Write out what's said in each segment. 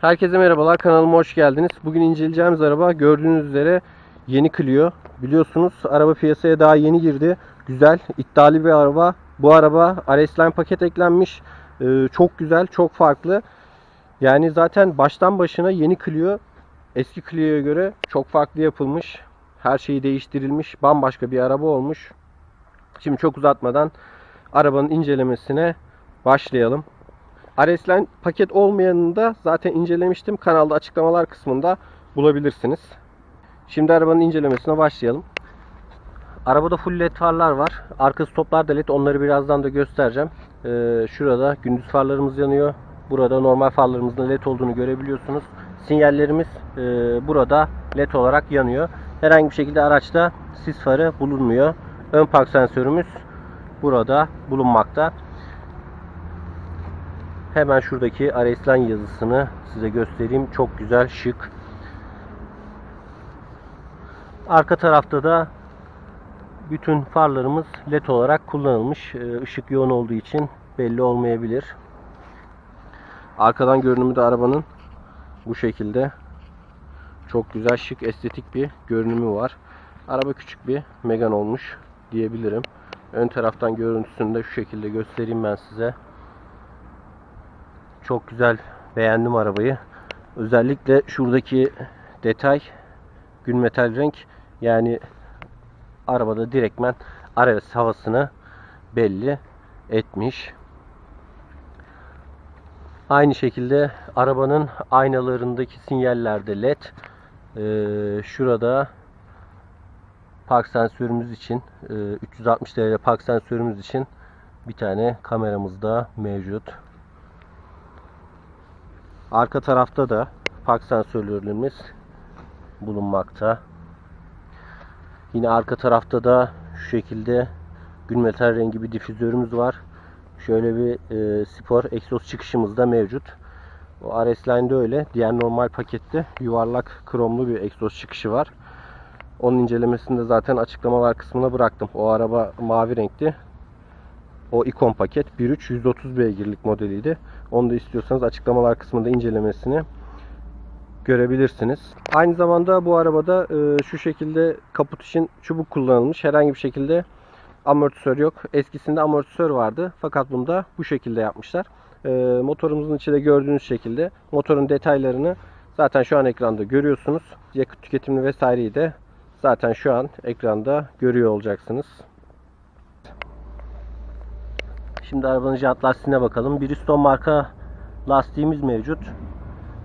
Herkese merhabalar kanalıma hoş geldiniz. Bugün inceleyeceğimiz araba gördüğünüz üzere yeni Clio. Biliyorsunuz araba piyasaya daha yeni girdi. Güzel, iddialı bir araba. Bu araba RS-Line paket eklenmiş. Ee, çok güzel, çok farklı. Yani zaten baştan başına yeni Clio eski Clio'ya göre çok farklı yapılmış. Her şeyi değiştirilmiş. Bambaşka bir araba olmuş. Şimdi çok uzatmadan arabanın incelemesine başlayalım. RS-Line paket olmayanını da zaten incelemiştim. Kanalda açıklamalar kısmında bulabilirsiniz. Şimdi arabanın incelemesine başlayalım. Arabada full led farlar var. Arka stoplar da led. Onları birazdan da göstereceğim. Ee, şurada gündüz farlarımız yanıyor. Burada normal farlarımızın led olduğunu görebiliyorsunuz. Sinyallerimiz e, burada led olarak yanıyor. Herhangi bir şekilde araçta sis farı bulunmuyor. Ön park sensörümüz burada bulunmakta. Hemen şuradaki Areslan yazısını size göstereyim. Çok güzel, şık. Arka tarafta da bütün farlarımız led olarak kullanılmış. Ee, Işık yoğun olduğu için belli olmayabilir. Arkadan görünümü de arabanın bu şekilde. Çok güzel, şık, estetik bir görünümü var. Araba küçük bir Megan olmuş diyebilirim. Ön taraftan görüntüsünü de şu şekilde göstereyim ben size. Çok güzel. Beğendim arabayı. Özellikle şuradaki detay gün metal renk yani arabada direktmen RS havasını belli etmiş. Aynı şekilde arabanın aynalarındaki sinyallerde led. Ee, şurada park sensörümüz için e, 360 derece park sensörümüz için bir tane kameramız da mevcut. Arka tarafta da park sensörlerimiz bulunmakta. Yine arka tarafta da şu şekilde gün metal rengi bir difüzörümüz var. Şöyle bir e, spor egzoz çıkışımız da mevcut. O RS Line'de öyle. Diğer normal pakette yuvarlak kromlu bir egzoz çıkışı var. Onun incelemesini de zaten açıklamalar kısmına bıraktım. O araba mavi renkti. O ikon paket 1.3 130 beygirlik modeliydi. Onu da istiyorsanız açıklamalar kısmında incelemesini görebilirsiniz. Aynı zamanda bu arabada e, şu şekilde kaput için çubuk kullanılmış. Herhangi bir şekilde amortisör yok. Eskisinde amortisör vardı. Fakat bunda bu şekilde yapmışlar. E, motorumuzun içinde gördüğünüz şekilde motorun detaylarını zaten şu an ekranda görüyorsunuz. Yakıt tüketimini vesaireyi de zaten şu an ekranda görüyor olacaksınız. Şimdi arabanın jant lastiğine bakalım. Bridgestone marka lastiğimiz mevcut.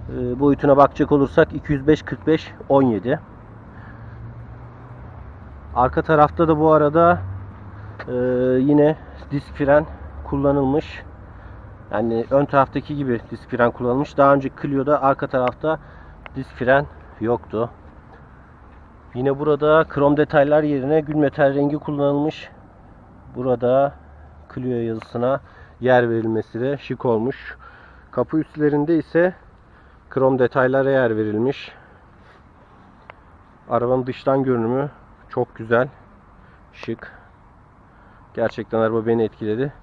E, boyutuna bakacak olursak 205 45 17. Arka tarafta da bu arada e, yine disk fren kullanılmış. Yani ön taraftaki gibi disk fren kullanılmış. Daha önce Clio'da arka tarafta disk fren yoktu. Yine burada krom detaylar yerine gül metal rengi kullanılmış. Burada Clio yazısına yer verilmesi de şık olmuş. Kapı üstlerinde ise krom detaylara yer verilmiş. Arabanın dıştan görünümü çok güzel. Şık. Gerçekten araba beni etkiledi.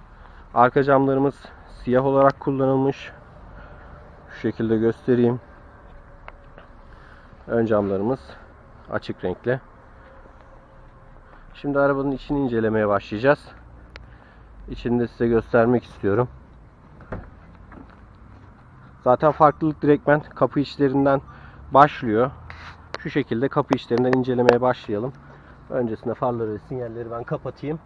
Arka camlarımız siyah olarak kullanılmış. Şu şekilde göstereyim. Ön camlarımız açık renkli. Şimdi arabanın içini incelemeye başlayacağız. İçini de size göstermek istiyorum. Zaten farklılık direktmen kapı içlerinden başlıyor. Şu şekilde kapı içlerinden incelemeye başlayalım. Öncesinde farları ve sinyalleri ben kapatayım.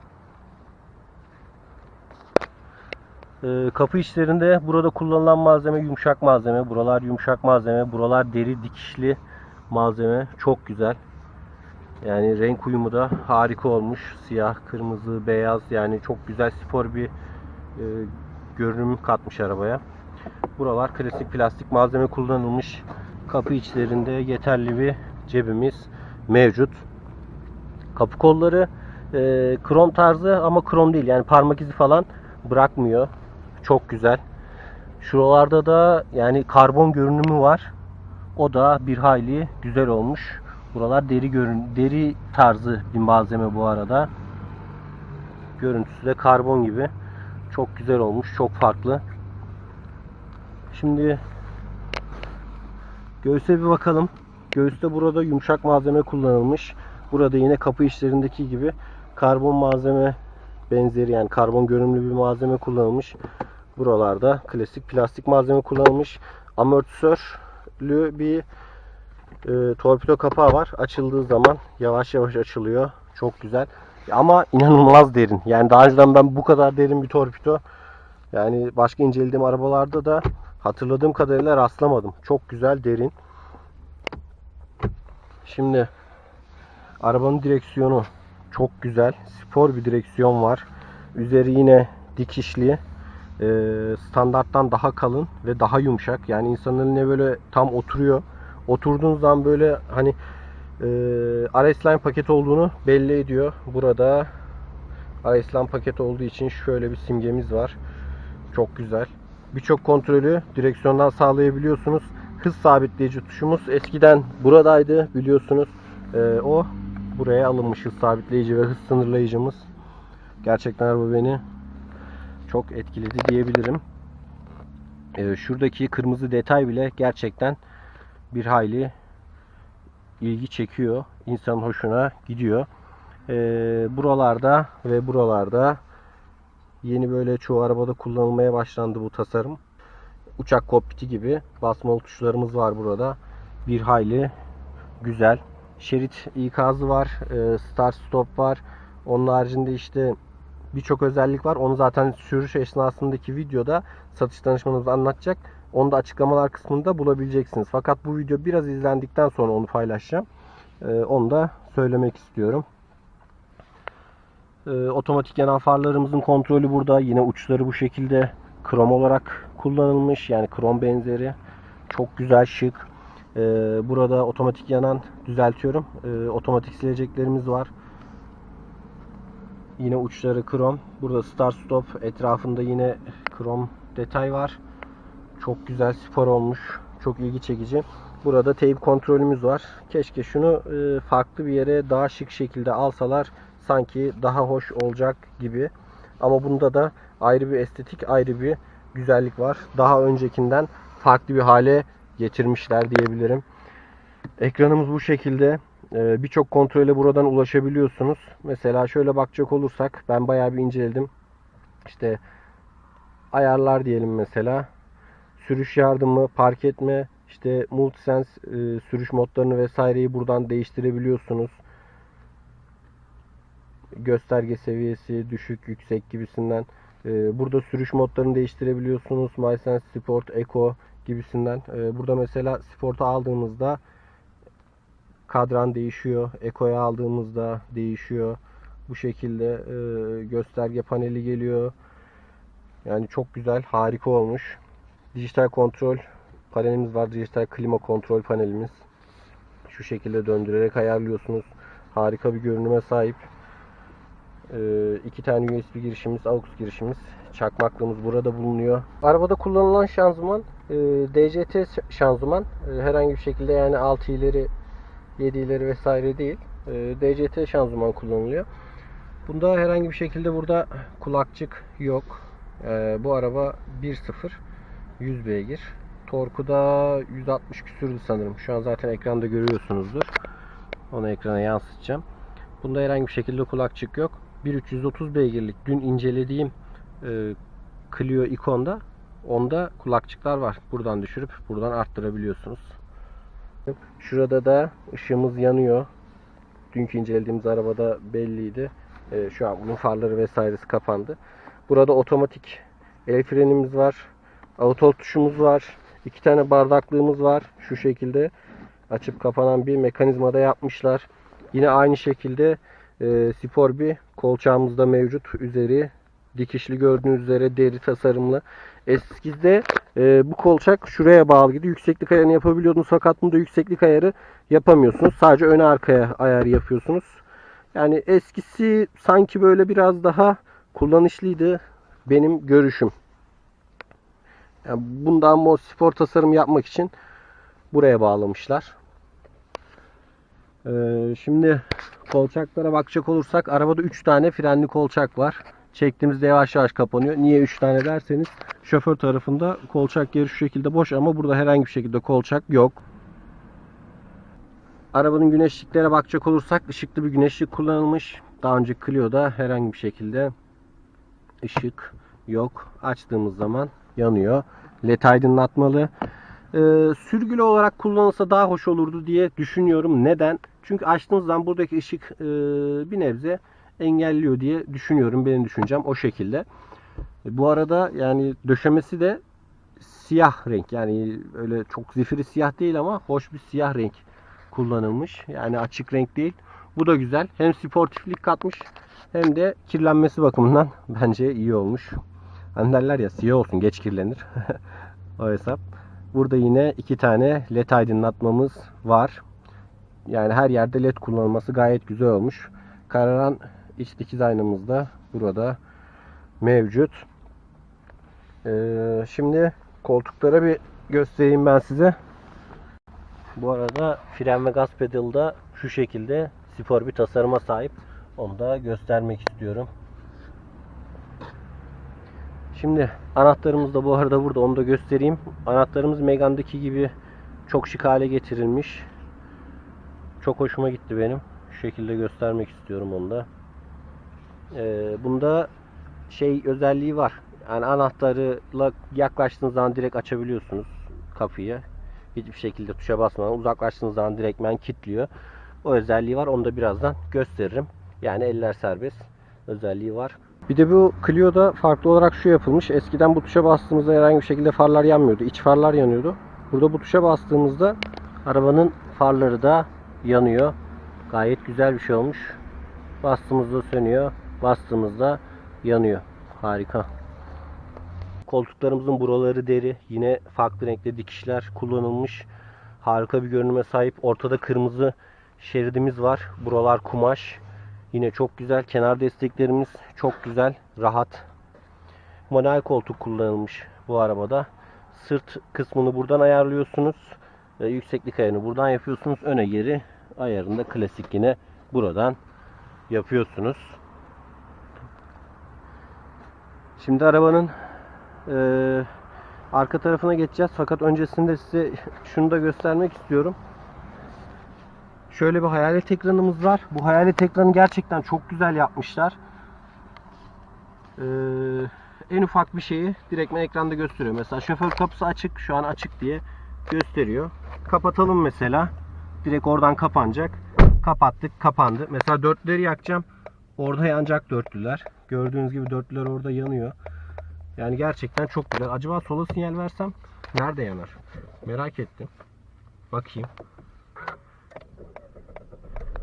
Ee, kapı içlerinde burada kullanılan malzeme yumuşak malzeme. Buralar yumuşak malzeme. Buralar deri dikişli malzeme. Çok güzel. Yani renk uyumu da harika olmuş. Siyah, kırmızı, beyaz yani çok güzel spor bir e, görünüm katmış arabaya. Buralar klasik plastik malzeme kullanılmış. Kapı içlerinde yeterli bir cebimiz mevcut. Kapı kolları e, krom tarzı ama krom değil. Yani parmak izi falan bırakmıyor. Çok güzel. Şuralarda da yani karbon görünümü var. O da bir hayli güzel olmuş. Buralar deri görün deri tarzı bir malzeme bu arada. Görüntüsü de karbon gibi. Çok güzel olmuş. Çok farklı. Şimdi Göğüse bir bakalım. Göğüste burada yumuşak malzeme kullanılmış. Burada yine kapı işlerindeki gibi karbon malzeme benzeri yani karbon görünümlü bir malzeme kullanılmış. Buralarda klasik plastik malzeme kullanılmış. Amortisörlü bir e, torpido kapağı var. Açıldığı zaman yavaş yavaş açılıyor. Çok güzel. Ama inanılmaz derin. Yani daha önceden ben bu kadar derin bir torpido yani başka incelediğim arabalarda da hatırladığım kadarıyla rastlamadım. Çok güzel derin. Şimdi arabanın direksiyonu çok güzel. Spor bir direksiyon var. Üzeri yine dikişli. Ee, standarttan daha kalın ve daha yumuşak. Yani insanın eline böyle tam oturuyor. Oturduğunuz böyle hani e, RS-Line paket olduğunu belli ediyor. Burada RS-Line paket olduğu için şöyle bir simgemiz var. Çok güzel. Birçok kontrolü direksiyondan sağlayabiliyorsunuz. Hız sabitleyici tuşumuz eskiden buradaydı biliyorsunuz. Ee, o buraya alınmış hız sabitleyici ve hız sınırlayıcımız. Gerçekten araba beni çok etkiledi diyebilirim. Ee, şuradaki kırmızı detay bile gerçekten bir hayli ilgi çekiyor. İnsanın hoşuna gidiyor. Ee, buralarda ve buralarda yeni böyle çoğu arabada kullanılmaya başlandı bu tasarım. Uçak kokpiti gibi basmalı tuşlarımız var burada. Bir hayli güzel. Şerit ikazı var. e, Start stop var. Onun haricinde işte birçok özellik var. Onu zaten sürüş esnasındaki videoda satış danışmanımız anlatacak. Onu da açıklamalar kısmında bulabileceksiniz. Fakat bu video biraz izlendikten sonra onu paylaşacağım. E, Onu da söylemek istiyorum. E, Otomatik yanan farlarımızın kontrolü burada. Yine uçları bu şekilde krom olarak kullanılmış. Yani krom benzeri. Çok güzel, şık. E, Burada otomatik yanan düzeltiyorum. Otomatik sileceklerimiz var. Yine uçları krom. Burada start stop etrafında yine krom detay var. Çok güzel spor olmuş. Çok ilgi çekici. Burada teyp kontrolümüz var. Keşke şunu e, farklı bir yere daha şık şekilde alsalar sanki daha hoş olacak gibi. Ama bunda da ayrı bir estetik, ayrı bir güzellik var. Daha öncekinden farklı bir hale getirmişler diyebilirim. Ekranımız bu şekilde. Ee, Birçok kontrole buradan ulaşabiliyorsunuz. Mesela şöyle bakacak olursak ben bayağı bir inceledim. İşte ayarlar diyelim mesela. Sürüş yardımı, park etme, işte multisense e, sürüş modlarını vesaireyi buradan değiştirebiliyorsunuz. Gösterge seviyesi düşük, yüksek gibisinden. E, burada sürüş modlarını değiştirebiliyorsunuz. MySense Sport, Eco gibisinden. E, burada mesela Sport'a aldığımızda kadran değişiyor. Eko'ya aldığımızda değişiyor. Bu şekilde e, gösterge paneli geliyor. Yani çok güzel, harika olmuş. Dijital kontrol panelimiz var. Dijital klima kontrol panelimiz. Şu şekilde döndürerek ayarlıyorsunuz. Harika bir görünüme sahip. E, iki tane USB girişimiz, AUX girişimiz. Çakmaklığımız burada bulunuyor. Arabada kullanılan şanzıman e, DCT şanzıman. E, herhangi bir şekilde yani 6 ileri 7 ileri vesaire değil. E, DCT şanzıman kullanılıyor. Bunda herhangi bir şekilde burada kulakçık yok. E, bu araba 1.0 100 beygir. Torku da 160 küsürdü sanırım. Şu an zaten ekranda görüyorsunuzdur. Onu ekrana yansıtacağım. Bunda herhangi bir şekilde kulakçık yok. 1330 beygirlik dün incelediğim e, Clio Icon'da onda kulakçıklar var. Buradan düşürüp buradan arttırabiliyorsunuz. Şurada da ışığımız yanıyor. Dünkü incelediğimiz arabada belliydi. Ee, şu an bunun farları vesairesi kapandı. Burada otomatik el frenimiz var. Auto tuşumuz var. İki tane bardaklığımız var. Şu şekilde açıp kapanan bir mekanizmada yapmışlar. Yine aynı şekilde e, spor bir kolçağımız da mevcut. Üzeri dikişli gördüğünüz üzere deri tasarımlı. Eskide e, bu kolçak şuraya bağlıydı. Yükseklik ayarını yapabiliyordunuz fakat bunda yükseklik ayarı yapamıyorsunuz. Sadece öne arkaya ayar yapıyorsunuz. Yani eskisi sanki böyle biraz daha kullanışlıydı benim görüşüm. Yani bundan mod spor tasarım yapmak için buraya bağlamışlar. Ee, şimdi kolçaklara bakacak olursak arabada 3 tane frenli kolçak var. Çektiğimizde yavaş yavaş kapanıyor. Niye 3 tane derseniz şoför tarafında kolçak yeri şu şekilde boş ama burada herhangi bir şekilde kolçak yok. Arabanın güneşliklere bakacak olursak ışıklı bir güneşlik kullanılmış. Daha önce Clio'da herhangi bir şekilde ışık yok. Açtığımız zaman yanıyor. LED aydınlatmalı. Ee, sürgülü olarak kullanılsa daha hoş olurdu diye düşünüyorum. Neden? Çünkü açtığımız zaman buradaki ışık e, bir nebze engelliyor diye düşünüyorum. Benim düşüncem o şekilde. E, Bu arada yani döşemesi de siyah renk. Yani öyle çok zifiri siyah değil ama hoş bir siyah renk kullanılmış. Yani açık renk değil. Bu da güzel. Hem sportiflik katmış hem de kirlenmesi bakımından bence iyi olmuş. Hani derler ya siyah olsun geç kirlenir. o hesap. Burada yine iki tane led aydınlatmamız var. Yani her yerde led kullanılması gayet güzel olmuş. Kararan iç dikiz aynamız da burada mevcut. Ee, şimdi koltuklara bir göstereyim ben size. Bu arada fren ve gaz pedalı da şu şekilde spor bir tasarıma sahip. Onu da göstermek istiyorum. Şimdi anahtarımız da bu arada burada onu da göstereyim. Anahtarımız Megane'daki gibi çok şık hale getirilmiş. Çok hoşuma gitti benim. Şu şekilde göstermek istiyorum onu da. Ee, bunda şey özelliği var. Yani anahtarıyla yaklaştığınız zaman direkt açabiliyorsunuz kapıyı. Hiçbir şekilde tuşa basmadan uzaklaştığınız zaman direktmen kilitliyor. O özelliği var. Onu da birazdan gösteririm. Yani eller serbest özelliği var. Bir de bu Clio'da farklı olarak şu yapılmış. Eskiden bu tuşa bastığımızda herhangi bir şekilde farlar yanmıyordu. İç farlar yanıyordu. Burada bu tuşa bastığımızda arabanın farları da yanıyor. Gayet güzel bir şey olmuş. Bastığımızda sönüyor. Bastığımızda yanıyor. Harika. Koltuklarımızın buraları deri. Yine farklı renkte dikişler kullanılmış. Harika bir görünüme sahip. Ortada kırmızı şeridimiz var. Buralar kumaş. Yine çok güzel. Kenar desteklerimiz çok güzel. Rahat. Manuel koltuk kullanılmış bu arabada. Sırt kısmını buradan ayarlıyorsunuz. Ve yükseklik ayarını buradan yapıyorsunuz. Öne geri ayarını da klasik yine buradan yapıyorsunuz. Şimdi arabanın eee, arka tarafına geçeceğiz. Fakat öncesinde size şunu da göstermek istiyorum. Şöyle bir hayalet ekranımız var. Bu hayalet ekranı gerçekten çok güzel yapmışlar. Ee, en ufak bir şeyi direktmen ekranda gösteriyor. Mesela şoför kapısı açık, şu an açık diye gösteriyor. Kapatalım mesela. Direkt oradan kapanacak. Kapattık, kapandı. Mesela dörtleri yakacağım. Orada yanacak dörtlüler. Gördüğünüz gibi dörtlüler orada yanıyor. Yani gerçekten çok güzel. Acaba sola sinyal versem nerede yanar? Merak ettim. Bakayım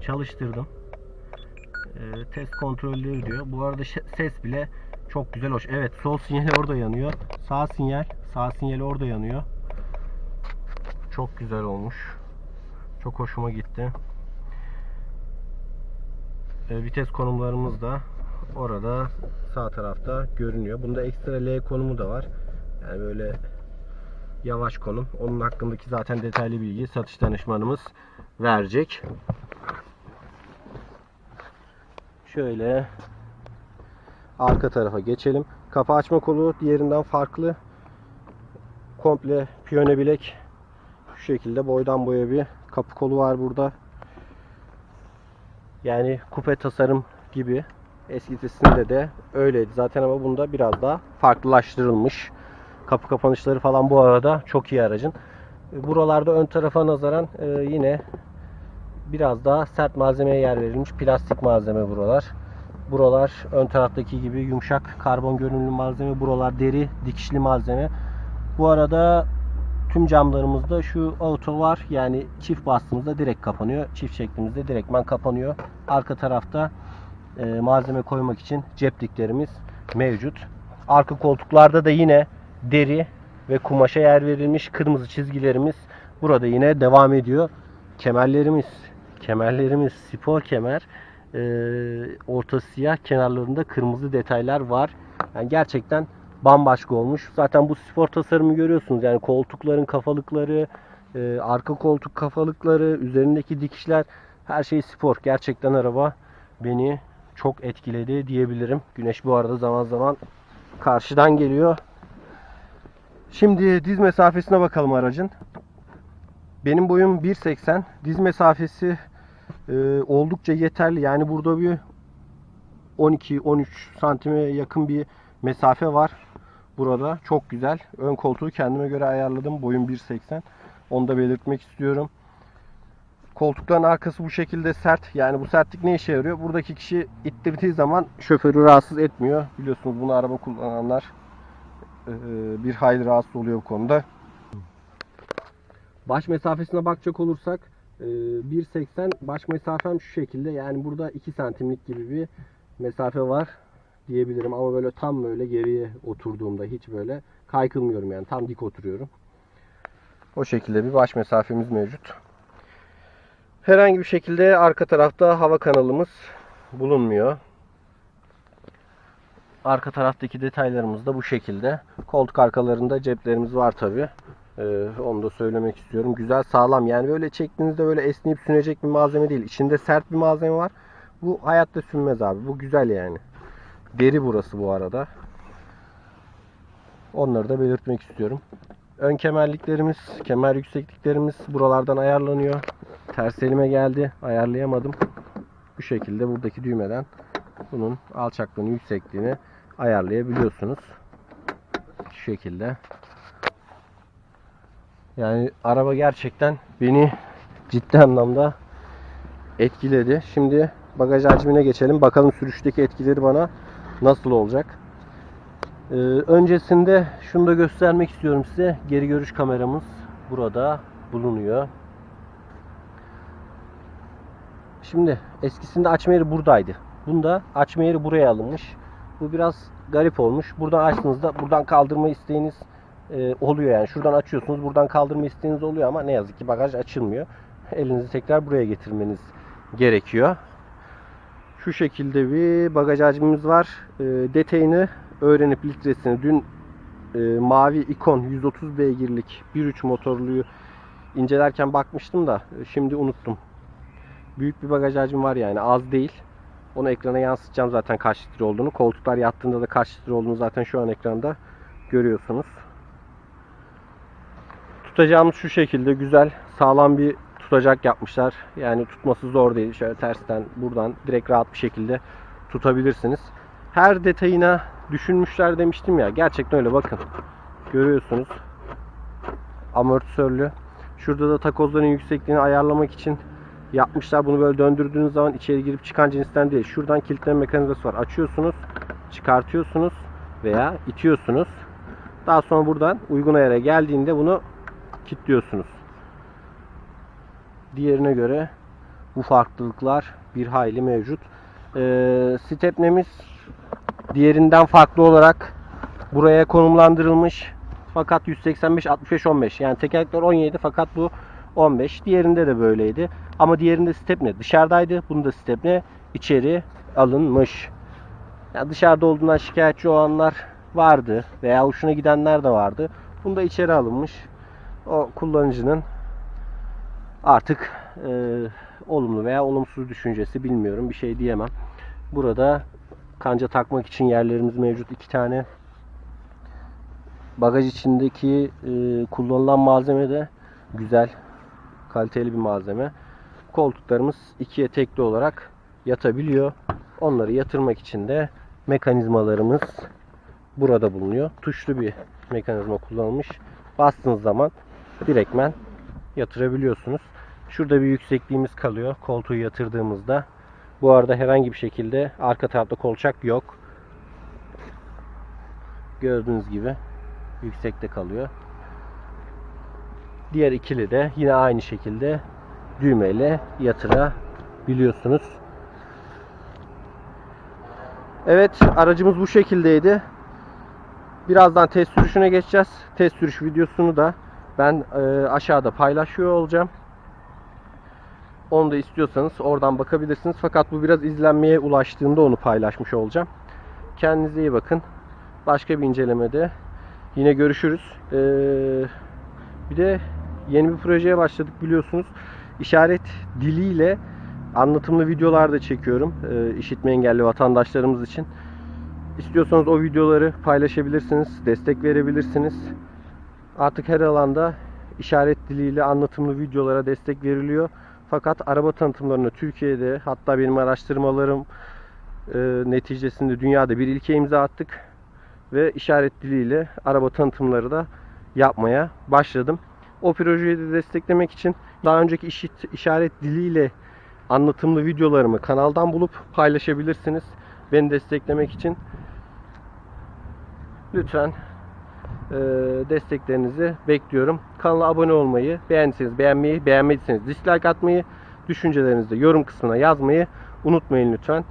çalıştırdım. Ee, test kontrolleri diyor. Bu arada ses bile çok güzel hoş. Evet sol sinyali orada yanıyor. Sağ sinyal, sağ sinyali orada yanıyor. Çok güzel olmuş. Çok hoşuma gitti. Ee, vites konumlarımız da orada sağ tarafta görünüyor. Bunda ekstra L konumu da var. Yani böyle yavaş konum. Onun hakkındaki zaten detaylı bilgi satış danışmanımız verecek. Şöyle arka tarafa geçelim. Kapı açma kolu diğerinden farklı. Komple piyone bilek şu şekilde boydan boya bir kapı kolu var burada. Yani kupe tasarım gibi. Eskisinde de öyleydi zaten ama bunda biraz daha farklılaştırılmış. Kapı kapanışları falan bu arada çok iyi aracın. Buralarda ön tarafa nazaran e, yine biraz daha sert malzemeye yer verilmiş. Plastik malzeme buralar. Buralar ön taraftaki gibi yumuşak karbon görünümlü malzeme. Buralar deri dikişli malzeme. Bu arada tüm camlarımızda şu auto var. Yani çift bastığımızda direkt kapanıyor. Çift çektiğimizde direktman kapanıyor. Arka tarafta e, malzeme koymak için cepliklerimiz mevcut. Arka koltuklarda da yine deri ve kumaşa yer verilmiş kırmızı çizgilerimiz burada yine devam ediyor. Kemerlerimiz kemerlerimiz spor kemer. Ee, orta siyah kenarlarında kırmızı detaylar var. Yani gerçekten bambaşka olmuş. Zaten bu spor tasarımı görüyorsunuz. Yani koltukların kafalıkları, e, arka koltuk kafalıkları, üzerindeki dikişler her şey spor. Gerçekten araba beni çok etkiledi diyebilirim. Güneş bu arada zaman zaman karşıdan geliyor. Şimdi diz mesafesine bakalım aracın. Benim boyum 1.80. Diz mesafesi e, oldukça yeterli. Yani burada bir 12-13 santime yakın bir mesafe var. Burada çok güzel. Ön koltuğu kendime göre ayarladım. Boyum 1.80. Onu da belirtmek istiyorum. Koltukların arkası bu şekilde sert. Yani bu sertlik ne işe yarıyor? Buradaki kişi ittirdiği zaman şoförü rahatsız etmiyor. Biliyorsunuz bunu araba kullananlar e, bir hayli rahatsız oluyor bu konuda. Baş mesafesine bakacak olursak 1.80 baş mesafem şu şekilde. Yani burada 2 santimlik gibi bir mesafe var diyebilirim. Ama böyle tam böyle geriye oturduğumda hiç böyle kaykılmıyorum yani. Tam dik oturuyorum. O şekilde bir baş mesafemiz mevcut. Herhangi bir şekilde arka tarafta hava kanalımız bulunmuyor. Arka taraftaki detaylarımız da bu şekilde. Koltuk arkalarında ceplerimiz var tabi. Ee, onu da söylemek istiyorum. Güzel sağlam yani böyle çektiğinizde böyle esneyip sünecek bir malzeme değil. İçinde sert bir malzeme var. Bu hayatta sünmez abi. Bu güzel yani. Deri burası bu arada. Onları da belirtmek istiyorum. Ön kemerliklerimiz, kemer yüksekliklerimiz buralardan ayarlanıyor. Ters elime geldi. Ayarlayamadım. Bu şekilde buradaki düğmeden bunun alçaklığını, yüksekliğini ayarlayabiliyorsunuz. Şu şekilde. Yani araba gerçekten beni ciddi anlamda etkiledi. Şimdi bagaj hacmine geçelim. Bakalım sürüşteki etkileri bana nasıl olacak. Ee, öncesinde şunu da göstermek istiyorum size. Geri görüş kameramız burada bulunuyor. Şimdi eskisinde açma yeri buradaydı. Bunda açma yeri buraya alınmış. Bu biraz garip olmuş. Buradan açtığınızda buradan kaldırma isteğiniz e, oluyor yani. Şuradan açıyorsunuz. Buradan kaldırma isteğiniz oluyor ama ne yazık ki bagaj açılmıyor. Elinizi tekrar buraya getirmeniz gerekiyor. Şu şekilde bir bagaj hacmimiz var. E, detayını öğrenip litresini dün e, mavi ikon 130 beygirlik 1.3 motorluyu incelerken bakmıştım da e, şimdi unuttum. Büyük bir bagaj hacmi var yani az değil. Onu ekrana yansıtacağım zaten kaç litre olduğunu. Koltuklar yattığında da kaç litre olduğunu zaten şu an ekranda görüyorsunuz. Tutacağımız şu şekilde güzel sağlam bir tutacak yapmışlar. Yani tutması zor değil. Şöyle tersten buradan direkt rahat bir şekilde tutabilirsiniz. Her detayına düşünmüşler demiştim ya. Gerçekten öyle bakın. Görüyorsunuz. Amortisörlü. Şurada da takozların yüksekliğini ayarlamak için yapmışlar. Bunu böyle döndürdüğünüz zaman içeri girip çıkan cinsten değil. Şuradan kilitleme mekanizması var. Açıyorsunuz, çıkartıyorsunuz veya itiyorsunuz. Daha sonra buradan uygun ayara geldiğinde bunu kilitliyorsunuz. Diğerine göre bu farklılıklar bir hayli mevcut. Ee, stepnemiz diğerinden farklı olarak buraya konumlandırılmış. Fakat 185 65 15 yani tekerlekler 17 fakat bu 15. Diğerinde de böyleydi. Ama diğerinde stepne dışarıdaydı. Bunda stepne içeri alınmış. Yani dışarıda olduğundan şikayetçi olanlar vardı veya hoşuna gidenler de vardı. Bunda içeri alınmış. O kullanıcının artık e, olumlu veya olumsuz düşüncesi bilmiyorum. Bir şey diyemem. Burada kanca takmak için yerlerimiz mevcut. iki tane bagaj içindeki e, kullanılan malzeme de güzel kaliteli bir malzeme. Koltuklarımız ikiye tekli olarak yatabiliyor. Onları yatırmak için de mekanizmalarımız burada bulunuyor. Tuşlu bir mekanizma kullanılmış. Bastığınız zaman direktmen yatırabiliyorsunuz. Şurada bir yüksekliğimiz kalıyor koltuğu yatırdığımızda. Bu arada herhangi bir şekilde arka tarafta kolçak yok. Gördüğünüz gibi yüksekte kalıyor. Diğer ikili de yine aynı şekilde düğmeyle yatırabiliyorsunuz. Evet aracımız bu şekildeydi. Birazdan test sürüşüne geçeceğiz. Test sürüş videosunu da ben e, aşağıda paylaşıyor olacağım. Onu da istiyorsanız oradan bakabilirsiniz. Fakat bu biraz izlenmeye ulaştığında onu paylaşmış olacağım. Kendinize iyi bakın. Başka bir incelemede yine görüşürüz. Ee, bir de yeni bir projeye başladık biliyorsunuz. İşaret diliyle anlatımlı videolar da çekiyorum. E, işitme engelli vatandaşlarımız için. İstiyorsanız o videoları paylaşabilirsiniz. Destek verebilirsiniz. Artık her alanda işaret diliyle anlatımlı videolara destek veriliyor. Fakat araba tanıtımlarını Türkiye'de hatta benim araştırmalarım e, neticesinde dünyada bir ilke imza attık ve işaret diliyle araba tanıtımları da yapmaya başladım. O projeyi de desteklemek için daha önceki işit, işaret diliyle anlatımlı videolarımı kanaldan bulup paylaşabilirsiniz. Beni desteklemek için lütfen desteklerinizi bekliyorum. Kanala abone olmayı, beğendiyseniz beğenmeyi, beğenmediyseniz dislike atmayı, düşüncelerinizi de yorum kısmına yazmayı unutmayın lütfen.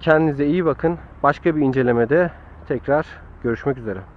Kendinize iyi bakın. Başka bir incelemede tekrar görüşmek üzere.